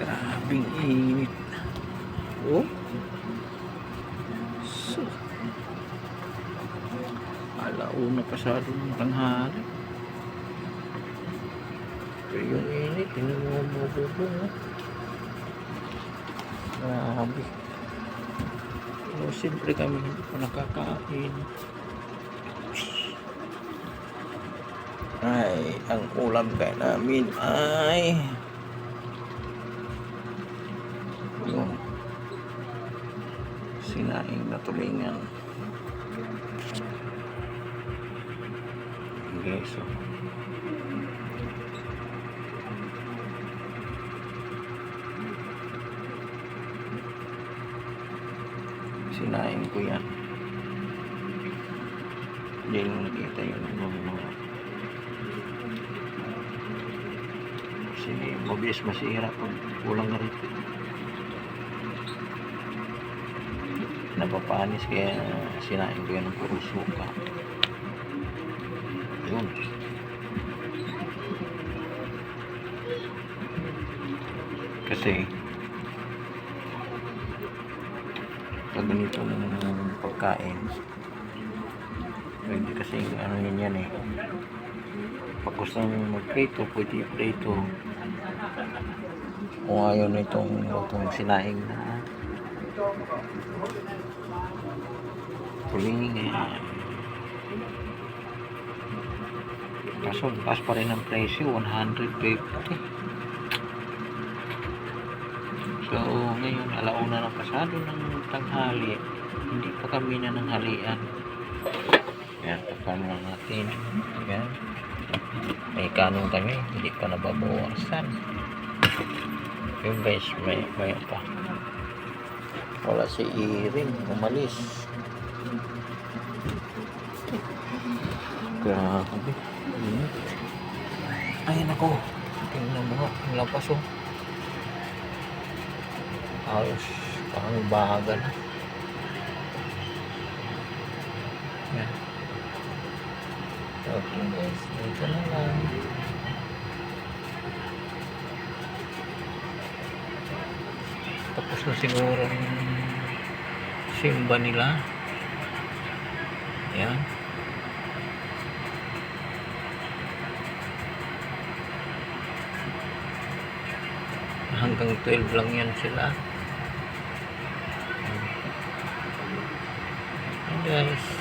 Grabing init. Oh. So. Alauna pasado ng tanghali. Pero yung init, tinumububong. Oh. Grabe. Pero siyempre kami hindi pa nakakain. Ay, ang ulam kaya namin ay yung sinaing na tulingan. Okay, so sinaing ko yan. Hindi mo nakita yung mga kasi mabilis masira pag kulang na rin napapanis kaya sinain ko yan ng puro suka yun. Kasi pag ganito ng pagkain pwede kasi ano yun yan eh. Pag gusto nyo mag-prito, pwede i-prito. Kung ayaw na itong, itong sinaing na tuling eh. Kaso, taas pa rin ang presyo, 150. So, ngayon, alauna na pasado ng tanghali. Hindi pa kami na ng halian. Yan, takpan lang natin. Yan. May kanong kami, hindi pa nababawasan. Yung guys, may, may pa. Wala si Iring, umalis. Grabe. Init. Ay, nako. Tingnan mo nga, ang lapas oh. Ayos, parang baga na. Yan. Okay guys, dito na lang. Tapos na siguro ang simba nila. Yan. Hanggang 12 lang yan sila. Ayan, guys.